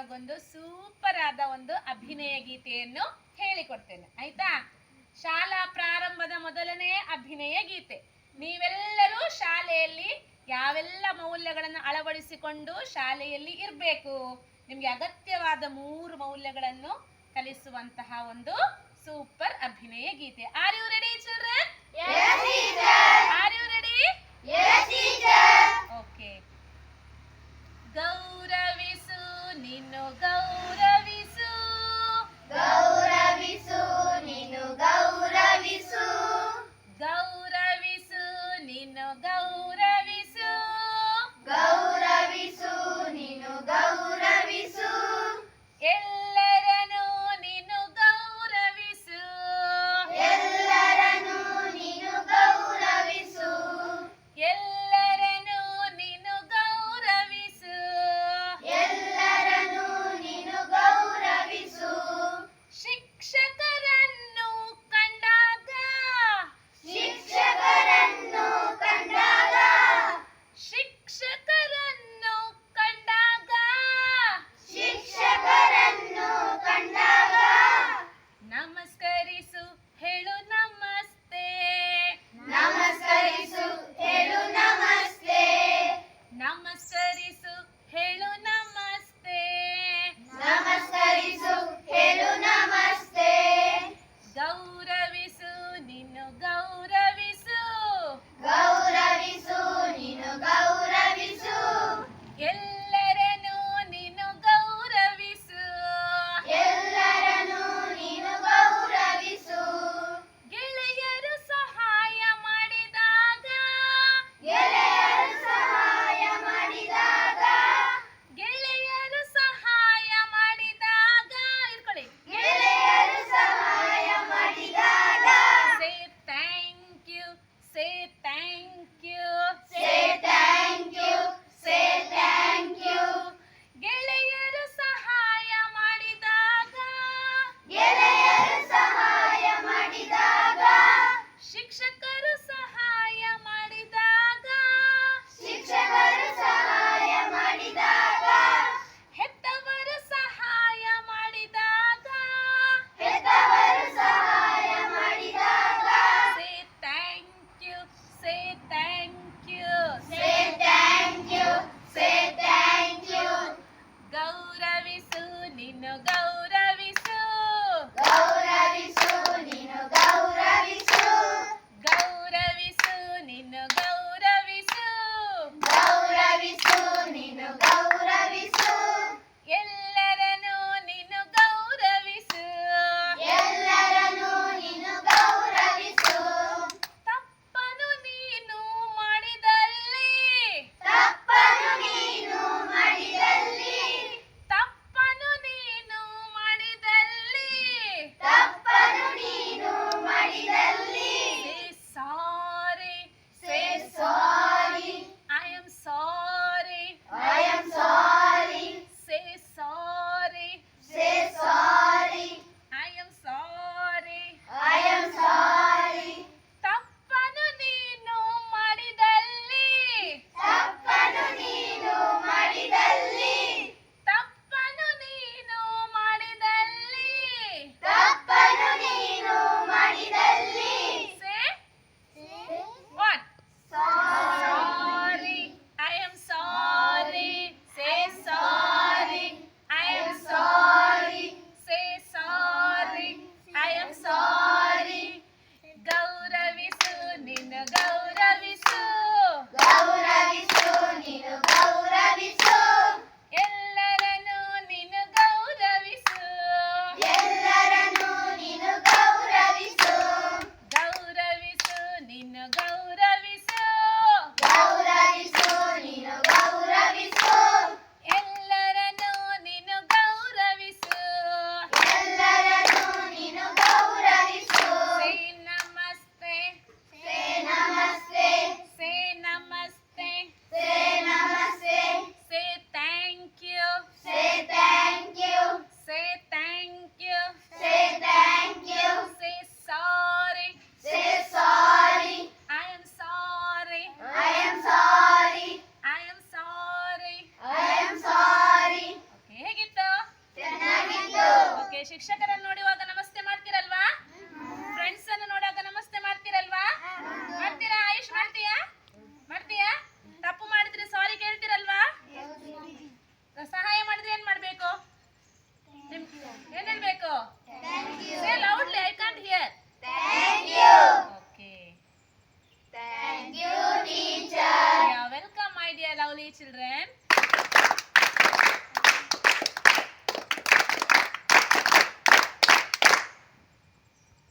ನಿಮಗೊಂದು ಸೂಪರ್ ಆದ ಒಂದು ಅಭಿನಯ ಗೀತೆಯನ್ನು ಹೇಳಿಕೊಡ್ತೇನೆ ಆಯ್ತಾ? ಶಾಲಾ ಪ್ರಾರಂಭದ ಮೊದಲನೇ ಅಭಿನಯ ಗೀತೆ. ನೀವೆಲ್ಲರೂ ಶಾಲೆಯಲ್ಲಿ ಯಾವೆಲ್ಲ ಮೌಲ್ಯಗಳನ್ನು ಅಳವಡಿಸಿಕೊಂಡು ಶಾಲೆಯಲ್ಲಿ ಇರಬೇಕು ನಿಮ್ಗೆ ಅಗತ್ಯವಾದ ಮೂರು ಮೌಲ್ಯಗಳನ್ನು ಕಲಿಸುವಂತಹ ಒಂದು ಸೂಪರ್ ಅಭಿನಯ ಗೀತೆ. Are you ready children are you ready go.